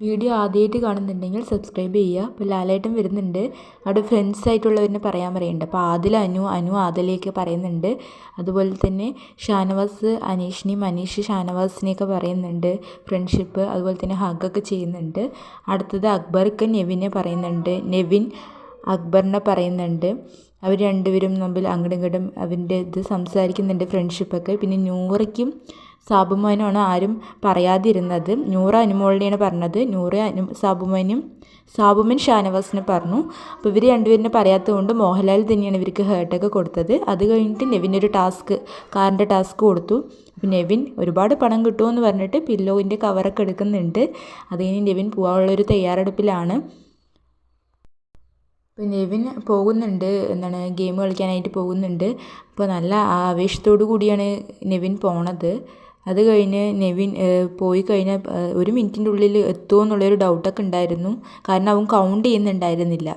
Video ആദ്യമായിട്ട് കാണുന്നുണ്ടെങ്കിൽ subscribe ചെയ്യുക. അപ്പോൾ ലാലേട്ടൻ വരുന്നുണ്ട്. അവിടെ ഫ്രണ്ട്സ് ആയിട്ടുള്ളവരിനെ പറയാൻ പറയുന്നുണ്ട്. അപ്പോൾ ആദിൽ അനു അനു ആദിലേക്ക് പറയുന്നുണ്ട്. അതുപോലെ തന്നെ ഷാനവാസ് അനീഷിനെയും അനീഷ് ഷാനവാസിനെയൊക്കെ പറയുന്നുണ്ട്. ഫ്രണ്ട്ഷിപ്പ് അതുപോലെ തന്നെ ഹഗ്ഗൊക്കെ ചെയ്യുന്നുണ്ട്. അടുത്തത് അക്ബർക്ക് നെവിനെ പറയുന്നുണ്ട്. നെവിൻ അക്ബറിനെ പറയുന്നുണ്ട്. അവർ രണ്ടുപേരും തമ്മിൽ അങ്ങടും ഇങ്ങടും അവന്റെ ഇത് സംസാരിക്കുന്നുണ്ട് ഫ്രണ്ട്ഷിപ്പൊക്കെ പിന്നെ നൂറയ്ക്കും സാബുമോനുമാണ് ആരും പറയാതിരുന്നത്. നൂറ അനുമോളിനെയാണ് പറഞ്ഞത്. നൂറ അനു സാബുമോനും സാബുമൻ ഷാനവാസിനെ പറഞ്ഞു. അപ്പോൾ ഇവർ രണ്ടുപേരിനെ പറയാത്തതുകൊണ്ട് മോഹൻലാൽ തന്നെയാണ് ഇവർക്ക് ഹേർട്ടൊക്കെ കൊടുത്തത്. അത് കഴിഞ്ഞിട്ട് നെവിനൊരു ടാസ്ക് കാറിന്റെ ടാസ്ക് കൊടുത്തു. അപ്പോൾ നെവിൻ ഒരുപാട് പണം കിട്ടുമെന്ന് പറഞ്ഞിട്ട് പില്ലോവിന്റെ കവറൊക്കെ എടുക്കുന്നുണ്ട്. അത് കഴിഞ്ഞ് നെവിൻ പോകാനുള്ളൊരു തയ്യാറെടുപ്പിലാണ്. അപ്പോൾ നെവിൻ പോകുന്നുണ്ട്. എന്താണ് ഗെയിം കളിക്കാനായിട്ട് പോകുന്നുണ്ട്. അപ്പോൾ നല്ല ആവേശത്തോടു കൂടിയാണ് നെവിൻ പോണത്. അത് കഴിഞ്ഞ് നെവിൻ പോയി കഴിഞ്ഞ ഒരു മിനിറ്റിന്റെ ഉള്ളിൽ എത്തുമോ എന്നുള്ളൊരു ഡൗട്ടൊക്കെ ഉണ്ടായിരുന്നു. കാരണം അവൻ കൗണ്ട് ചെയ്യുന്നുണ്ടായിരുന്നില്ല.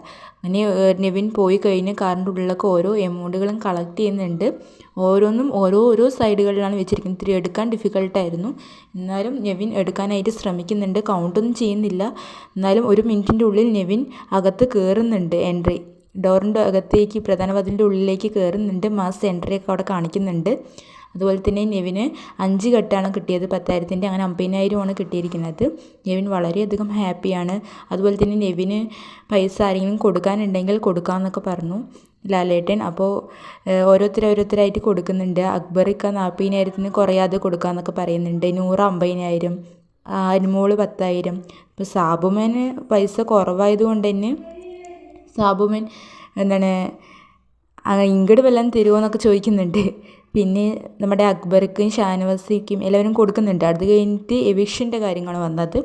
അങ്ങനെ നെവിൻ പോയി കഴിഞ്ഞ് കാറിന്റെ ഉള്ളിലൊക്കെ ഓരോ എമൗണ്ടുകളും കളക്ട് ചെയ്യുന്നുണ്ട്. ഓരോന്നും ഓരോ ഓരോ സൈഡുകളിലാണ് വെച്ചിരിക്കുന്നത്. ഇത്തിരി എടുക്കാൻ ഡിഫിക്കൽട്ടായിരുന്നു എന്നാലും നെവിൻ എടുക്കാനായിട്ട് ശ്രമിക്കുന്നുണ്ട്. കൗണ്ടൊന്നും ചെയ്യുന്നില്ല. എന്നാലും ഒരു മിനിറ്റിന്റെ ഉള്ളിൽ നെവിൻ അകത്ത് കയറുന്നുണ്ട് എൻട്രി ഡോറിന്റെ അകത്തേക്ക് പ്രധാന പതിന്റെ ഉള്ളിലേക്ക് കയറുന്നുണ്ട് മാസ് എൻട്രിയൊക്കെ അവിടെ കാണിക്കുന്നുണ്ട്. അതുപോലെ തന്നെ നെവിന് അഞ്ച് കെട്ടാണ് കിട്ടിയത് പത്തായിരത്തിന്റെ അങ്ങനെ അമ്പതിനായിരമാണ് കിട്ടിയിരിക്കുന്നത്. നെവിൻ വളരെയധികം ഹാപ്പിയാണ്. അതുപോലെ തന്നെ നെവിന് പൈസ ആരെങ്കിലും കൊടുക്കാനുണ്ടെങ്കിൽ കൊടുക്കാമെന്നൊക്കെ പറഞ്ഞു. ലാലേട്ടൻ അപ്പോൾ ഓരോരുത്തർ ഓരോരുത്തരായിട്ട് കൊടുക്കുന്നുണ്ട്. അക്ബറിക്ക നാൽപ്പതിനായിരത്തിന് കുറയാതെ കൊടുക്കാമെന്നൊക്കെ പറയുന്നുണ്ട്. നൂറ് അമ്പതിനായിരം അനുമോൾ പത്തായിരം. ഇപ്പോൾ സാബുമേന് പൈസ കുറവായത് കൊണ്ട് തന്നെ സാബുമേൻ എന്താണ് ഇങ്ങോട്ട് വല്ലതും തരുമോ എന്നൊക്കെ ചോദിക്കുന്നുണ്ട്. പിന്നെ നമ്മുടെ അക്ബർക്കും ഷാനവാസിക്കും എല്ലാവരും കൊടുക്കുന്നുണ്ട്. അത് കഴിഞ്ഞിട്ട് എവിക്ഷന്റെ കാര്യങ്ങളാണ് വന്നത്.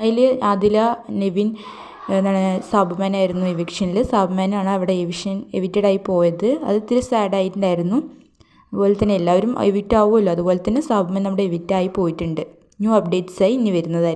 അതിൽ ആദില നെവിൻ എന്താണ് സാബുമാനായിരുന്നു എവിക്ഷനിൽ സാബുമാനാണ് അവിടെ എവിഷൻ എവിറ്റഡായി പോയത്. അത് ഇത്തിരി സാഡായിട്ടുണ്ടായിരുന്നു അതുപോലെ തന്നെ എല്ലാവരും എവിറ്റ് ആവുമല്ലോ അതുപോലെ തന്നെ സാബുമാൻ നമ്മുടെ എവിറ്റായി പോയിട്ടുണ്ട്. ന്യൂ അപ്ഡേറ്റ്സായി ഇനി വരുന്നതായിരിക്കും